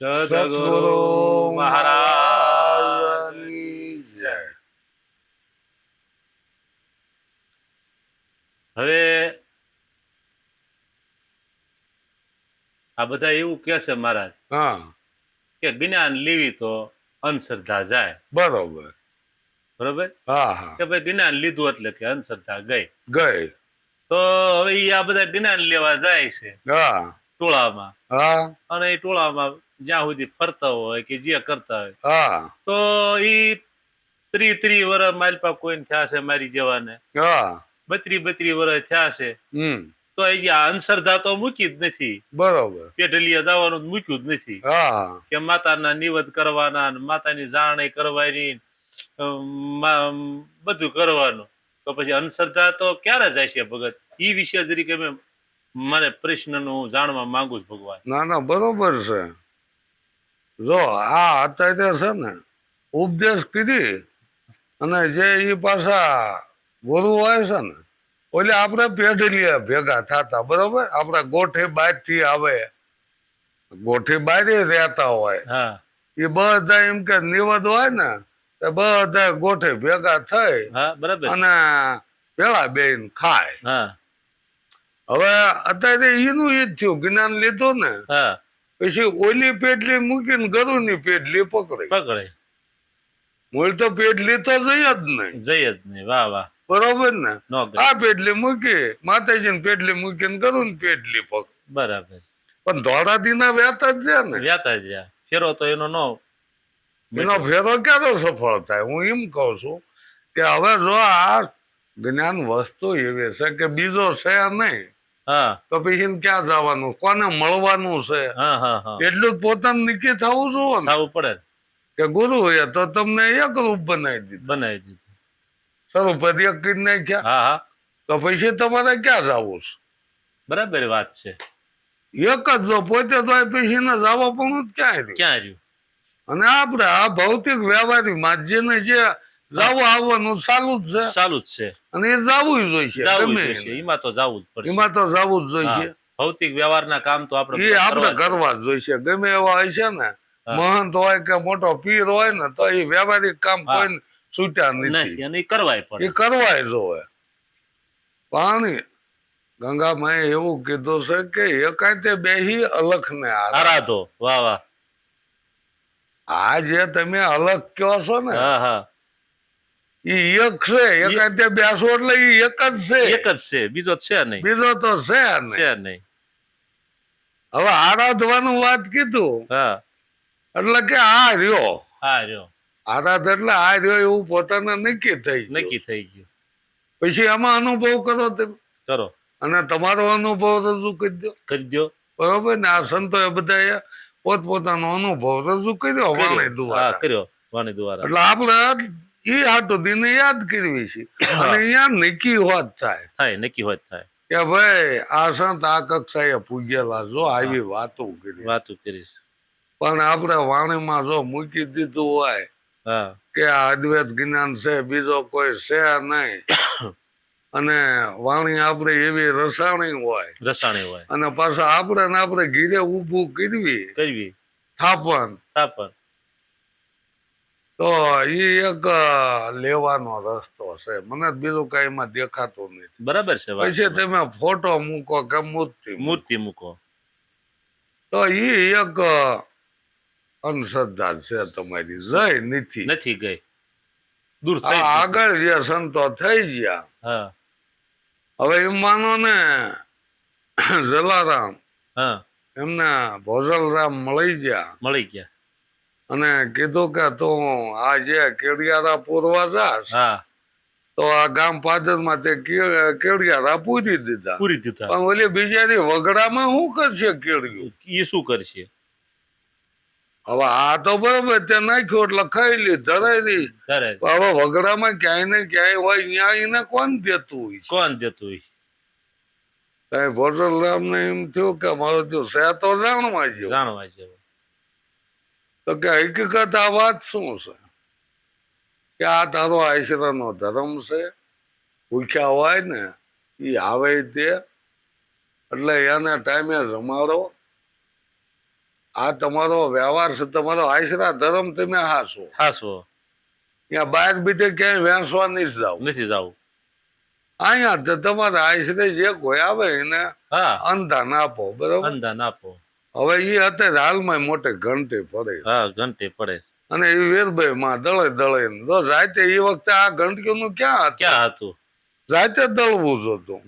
સદગુરુ મહારાજ હવે આ બધા એવું કે છે મહારાજ હા. કે જ્ઞાન લેવી તો અંધશ્રદ્ધા જાય. બરોબર. બરોબર? હા હા. કે ભાઈ જ્ઞાન લીધું એટલે કે અંધશ્રદ્ધા ગઈ. ગઈ. તો હવે આ બધા જ્ઞાન લેવા જાય છે. હા. ટોળામાં. હા. અને એ ટોળામાં જ્યાં સુધી ફરતા હોય કે જે કરતા હોય. હા. તો ઈ ત્રી ત્રી વર્ષ માલપા કોઈને થયા છે મારી જવાને. હા. બત્રી બત્રી વર્ષ થયા છે. તો એ જે આ તો મૂકી જ નથી. બરોબર. પેઢલીએ જવાનું મૂક્યું જ નથી. કે માતાના નિવદ કરવાના માતાની જાણે કરવાની બધું કરવાનું. તો પછી અંધશ્રદ્ધા તો ક્યારે જાય છે ભગત? ઈ વિશે જરીકે મેં મને પ્રશ્નનું હું જાણવા માંગુ છું ભગવાન. ના ના બરોબર છે. જો આ અત્યારે છે ને ઉપદેશ કીધી અને જે એ પાછા ગુરુ હોય છે ને ઓલે આપણે પેઢીલીએ ભેગા થતા બરોબર? આપણે ગોઠે થી આવે. ગોઠે બારે રહેતા હોય. હા. એ બધા એમ કે નિવદ હોય ને તો બધા ગોઠે ભેગા થઈ અને પેલા બેન ખાય. હા. હવે અત્યારે એનું ઈ જ થયું જ્ઞાન લીધું ને હા. પછી ઓલી પેટલી મૂકીને ગરુની પેટલી પકડી પકડે મૂળ તો પેટલી તો જઈ જ નહીં. જઈ જ નહીં. વાહ વાહ. બરોબર ને? નો આ પેટલી મૂકી માતાજીની પેટલી મૂકીને ગરુની પેટલી પકડી બરાબર. પણ ધોળાદીના વ્યાતા જ છે ને? વ્યાતા જ ફેરો તો એનો નો એનો ફેરો ક્યારે સફળ થાય? હું એમ કહું છું કે હવે જો આ જ્ઞાન વસ્તુ એવી છે કે બીજો છે નહીં. તો પછી ક્યાં જવાનું? કોને મળવાનું છે? એટલું જ પોતાનું નિકી થવું જોઈએ થવું પડે કે ગુરુ એ તો તમને એક રૂપ બનાવી દીધું. બનાવી દીધું. જ એક કરી નાખ્યા. હા હા. તો પછી તમારે ક્યાં જવું છે? બરાબર વાત છે. એક જ જો પોતે તો પછી ને જવા પણ ક્યાં રહ્યું ક્યાં રહ્યું? અને આપણે આ ભૌતિક વ્યવહારિક માધ્યને જે જવું આવવાનું ચાલુ જ છે. ચાલુ જ છે. અને એ જવું જોઈશે જાવું ગમે જ જોઈશે. એને. એમાં તો જાવું જ પડશે. એમાં તો જવું જ જોઈશે. હા. ભૌતિક વ્યવહારના કામ તો આપણે એ આપણે કરવા જ કરવા જ જોઈશે. ગમે એવા હોય છે ને મહંત હોય કે મોટો પીર હોય ને તો એ વ્યવહારિક કામ. કોઈ છૂટ્યા નથી. અને કરવાય એ કરવાય જોવે. પાણી ગંગામાએ એવું કીધું છે કે એકાંતે બેહી અલખ ને આરાધો. વાહ વાહ. આ જે તમે અલગ કહો છો ને હા હા. એક છે બેસો એટલે એક જ છે. એક જ છે બીજો છે નહીં. બીજો તો છે છે નહીં. હવે આરાધવાનું વાત કીધું હા. એટલે કે આ રહ્યો. હા રહ્યો. આરાધ એટલે આ રહ્યો એવું પોતાને નક્કી થઈ નક્કી થઈ ગયું. પછી આમાં અનુભવ કરો તમે. કરો. અને તમારો અનુભવ રજૂ કરી દો કરી દો બરોબર ને? આ સંતોએ બધા પોતપોતાનો અનુભવ રજૂ કર્યો વાણી દ્વારા. કર્યો. વાણી દ્વારા. એટલે આપણે ઈ હાટું દિને યાદ કરવી છે. અને અહીંયા નક્કી હોત થાય. થાય નક્કી હોત થાય. કે ભાઈ આ સંત આ કક્ષાએ પૂજેલા જો આવી વાતો કરી. વાતો કરીશ પણ આપણે વાણીમાં જો મૂકી દીધું હોય કે આ અદ્વૈત જ્ઞાન છે બીજો કોઈ છે નહીં. અને વાણી આપણે એવી રસાણી હોય. રસાણી હોય. અને પાછા આપણે ને આપણે ઘીરે ઊભું કરવી. કરવી. થાપણ. સ્થાપન તો એ એક લેવાનો રસ્તો છે. મને બીજું કઈ એમાં દેખાતું નથી. બરાબર છે પછી તમે ફોટો મૂકો કે મૂર્તિ મૂકો. મૂર્તિ મૂકો. તો એ એક અ, અંધશ્રદ્ધા છે તમારી. જય નથી નથી ગઈ. દૂર થઈ આગળ જે સંતો થઈ ગયા. હવે એમ માનો ને જલારામ હા. એમને ભોજલરામ મળી ગયા. મળી ગયા. અને કીધું કે તું આ જે કેડિયારા પૂરવા જાશ તો આ ગામ પાદરમાં તે કે- કેડિયારા પૂરી દીધા. પૂરી દીધા. પણ ઓલી બિચારી વગડામાં શું કરશે કેડિયું એ શું કરશે? હવે આ તો બરોબર તે નાખ્યો એટલે ખાઈ લી ધરાઈ લી. હવે વગડામાં ક્યાંય ને ક્યાંય હોય ત્યાં એને કોણ દેતું હોય? કોણ દેતું હોય? કઈ ભોજલરામ ને એમ થયું કે મારો જો છે તો જાણવા જેવું. જાણવા જેવું. તો કે હકીકત આ વાત શું છે? કે આ તારો આશરાનો ધર્મ છે. ભૂખ્યા હોય ને એ આવે તે. એટલે એને ટાઈમે જમાડો. આ તમારો વ્યવહાર છે તમારો આશરા ધર્મ તમે હાસો હાસો ત્યાં બહાર બીજે ક્યાંય વેસવા નહીં જાવ. નથી જાવ. અહીંયા તમારે આશરે જે કોઈ આવે એને અંધાન આપો બરોબર? અંધાન આપો. હવે એ અત્યારે હાલમાં મોટે ઘંટી પડે હા ઘંટી પડે અને એ વેદભાઈ માં દળે દળે રાતે એ વખતે આ ઘંટીઓનું ક્યાં ક્યાં હતું? રાતે દળવું જ હતું.